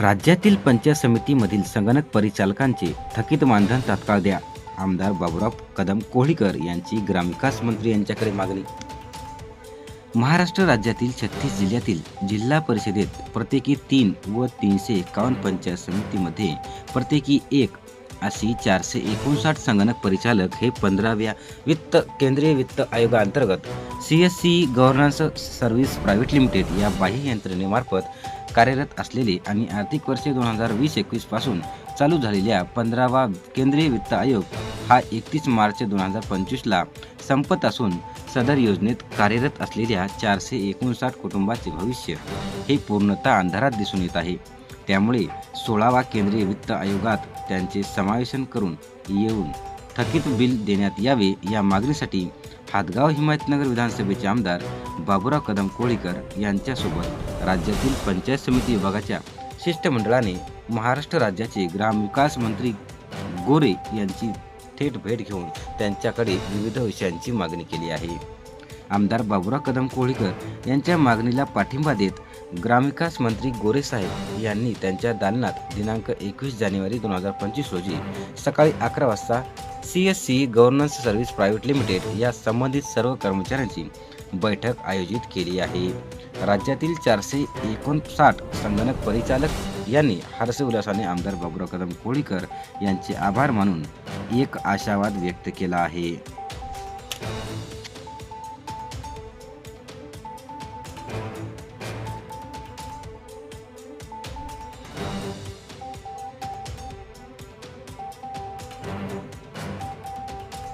राज्यातील पंचायत समितीमधील संगणक परिचालकांचे थकीत मानधन तात्काळ द्या. आमदार बाबुराव कदम कोळीकर यांची ग्रामविकास मंत्री यांच्याकडे मागणी. महाराष्ट्र राज्यातील छत्तीस जिल्ह्यातील जिल्हा परिषदेत प्रत्येकी तीन व तीनशे एकावन्न पंचायत समितीमध्ये प्रत्येकी एक अशी चारशे एकोणसाठ संगणक परिचालक हे पंधराव्या वित्त केंद्रीय वित्त आयोगाअंतर्गत C S C governance service private limited या बाह्य यंत्रणेमार्फत कार्यरत असलेले आणि आर्थिक वर्ष दोन हजार वीस एकवीसपासून चालू झालेल्या पंधरावा केंद्रीय वित्त आयोग हा एकतीस मार्च दोन हजार पंचवीसला संपत असून सदर योजनेत कार्यरत असलेल्या चारशे एकोणसाठ कुटुंबाचे भविष्य हे पूर्णतः अंधारात दिसून येत आहे. त्यामुळे सोळावा केंद्रीय वित्त आयोगात त्यांचे समावेशन करून येऊन थकीत बिल देण्यात यावे या मागणीसाठी हातगाव हिमायतनगर विधानसभेचे आमदार बाबुराव कदम कोळीकर यांच्यासोबत राज्यातील पंचायत समिती विभागाच्या शिष्टमंडळाने महाराष्ट्र राज्याचे ग्रामविकास मंत्री गोरे यांची थेट भेट घेऊन त्यांच्याकडे विविध विषयांची मागणी केली आहे. आमदार बाबुराव कदम कोळीकर यांच्या मागणीला पाठिंबा देत ग्रामविकास मंत्री गोरेसाहेब यांनी त्यांच्या दालनात दिनांक एकवीस जानेवारी दोन हजार पंचवीस रोजी सकाळी अकरा वाजता C S C governance service private limited या संबंधित सर्व कर्मचाऱ्यांची बैठक आयोजित केली आहे. राज्यातील चारशे एकोणसाठ संगणक परिचालक यांनी हर्षउल्हासाने आमदार बाबुराव कदम कोळीकर यांचे आभार मानून एक आशावाद व्यक्त केला आहे.